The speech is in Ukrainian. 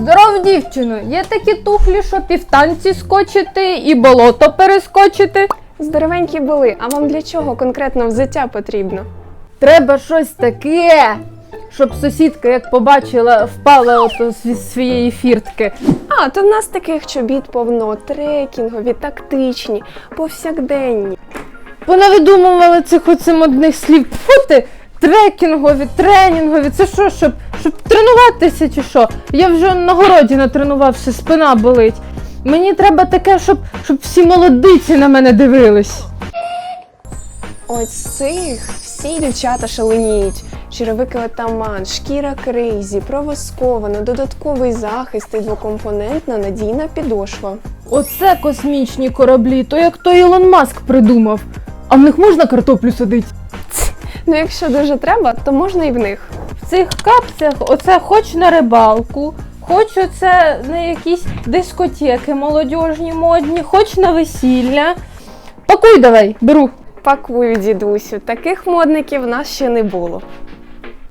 Здоров, дівчино! Є такі туфлі, що півтанці скочити і болото перескочити. Здоровенькі були, а вам для чого конкретно взуття потрібно? Треба щось таке, щоб сусідка, як побачила, впала ото зі своєї фіртки. А, то в нас таких чобіт повно, трекінгові, тактичні, повсякденні. Понавидумували цих оцим модних слів. Фу ти, трекінгові, тренінгові. Це що, щоб, щоб тренуватися чи що? Я вже на городі натренувався, спина болить. Мені треба таке, щоб, щоб всі молодиці на мене дивились. Ось цих всі дівчата шаленіють. Черевики отаман, шкіра крейзі, провоскована, додатковий захист і двокомпонентна надійна підошва. Оце космічні кораблі, то як той Ілон Маск придумав. А в них можна картоплю садити? Ну, якщо дуже треба, то можна і в них. В цих капцях оце хоч на рибалку, хоч оце на якісь дискотеки молодіжні, модні, хоч на весілля. Пакуй давай, беру. Пакую, дідусю, таких модників в нас ще не було.